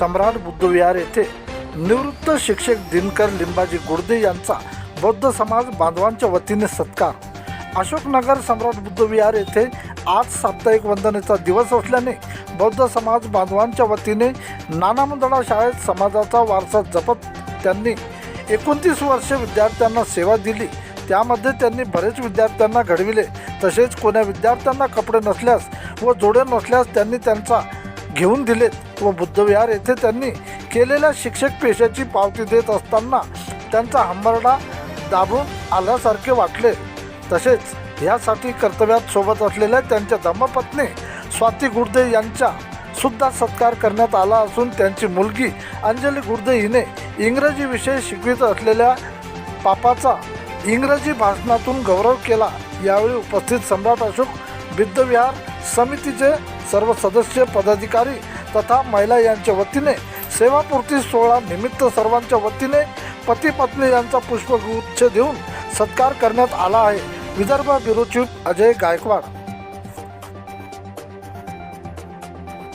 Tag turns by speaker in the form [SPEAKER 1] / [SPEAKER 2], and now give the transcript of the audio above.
[SPEAKER 1] सम्राट बुद्धविहार येथे निवृत्त शिक्षक दिनकर लिंबाजी गुर्दे यांचा बौद्ध समाज बांधवांच्या वतीने सत्कार. अशोकनगर सम्राट बुद्धविहार येथे आज साप्ताहिक वंदनेचा दिवस असल्याने बौद्ध समाज बांधवांच्या वतीने नानामंदणा शाळेत समाजाचा वारसा जपत त्यांनी एकोणतीस वर्षे विद्यार्थ्यांना सेवा दिली. त्यामध्ये त्यांनी बरेच विद्यार्थ्यांना घडविले. तसेच कोण्या विद्यार्थ्यांना कपडे नसल्यास व जोडे नसल्यास त्यांनी त्यांचा घेऊन दिलेत. व बुद्धविहार येथे त्यांनी केलेल्या शिक्षक पेशाची पावती देत असताना त्यांचा हंबरडा दाबून आल्यासारखे वाटले. तसेच यासाठी कर्तव्यात सोबत असलेल्या त्यांच्या धम्मपत्नी स्वाती गुर्दे यांचा सुद्धा सत्कार करण्यात आला असून त्यांची मुलगी अंजली गुर्दे हिने इंग्रजी विषय शिकवित असलेल्या पापाचा इंग्रजी भाषणातून गौरव केला. यावेळी उपस्थित सम्राट अशोक विद्यविहार समितीचे सर्व सदस्य पदाधिकारी तथा महिला यांच्या वतीने सेवापूर्ती सोहळा निमित्त सर्वांच्या वतीने पती पत्नी यांचा पुष्पगुच्छ देऊन सत्कार करण्यात आला आहे. Vidarbha bureau chief Ajay Gaikwad.